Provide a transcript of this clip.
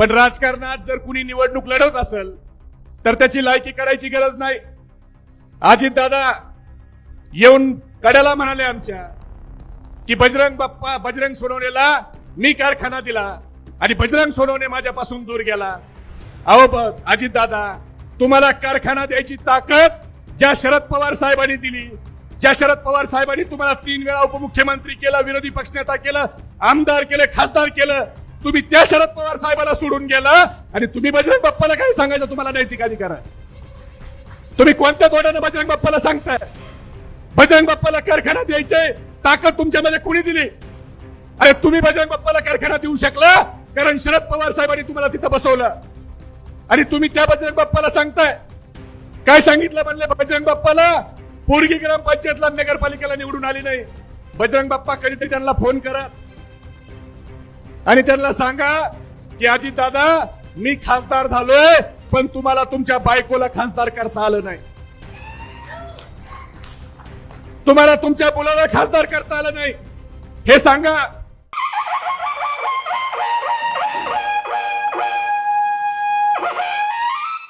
पण राजकारणात जर कुणी निवडणूक लढवत असेल तर त्याची लायकी करायची गरज नाही. अजित दादा येऊन कड्याला म्हणाले आमच्या की बजरंग बाप्पा बजरंग सोनवणेला मी कारखाना दिला आणि बजरंग सोनवणे माझ्यापासून दूर गेला. अहो बघ अजित दादा तुम्हाला कारखाना द्यायची ताकद ज्या शरद पवार साहेबांनी दिली ज्या शरद पवार साहेबांनी तुम्हाला तीन वेळा उपमुख्यमंत्री केलं विरोधी पक्षनेता केलं आमदार केलं खासदार केलं तुम्ही त्या शरद पवार साहेबाला सोडून गेला आणि तुम्ही बजरंग बाप्पाला काय सांगायचं तुम्हाला नैतिक अधिकार आहे? तुम्ही कोणत्या तोड्यानं बजरंग बाप्पाला सांगताय? बजरंग बाप्पाला कारखाना द्यायचे ताकद तुमच्यामध्ये कुणी दिली? अरे तुम्ही बजरंग बाप्पाला कारखाना देऊ शकला कारण शरद पवार साहेबांनी तुम्हाला तिथं बसवलं. आणि तुम्ही त्या बजरंग बाप्पाला सांगताय. काय सांगितलं म्हणले बजरंग बाप्पाला? पोरगी ग्रामपंचायतला नगरपालिकेला निवडून आली नाही. बजरंग बाप्पा कधीतरी त्यांना फोन करा. आणि त्यांना सांगा की आजी दादा मी खासदार झालोय पण तुम्हाला तुमच्या बायकोला खासदार करता आलं नाही. तुम्हाला तुमच्या मुलाला खासदार करता आलं नाही. हे सांगा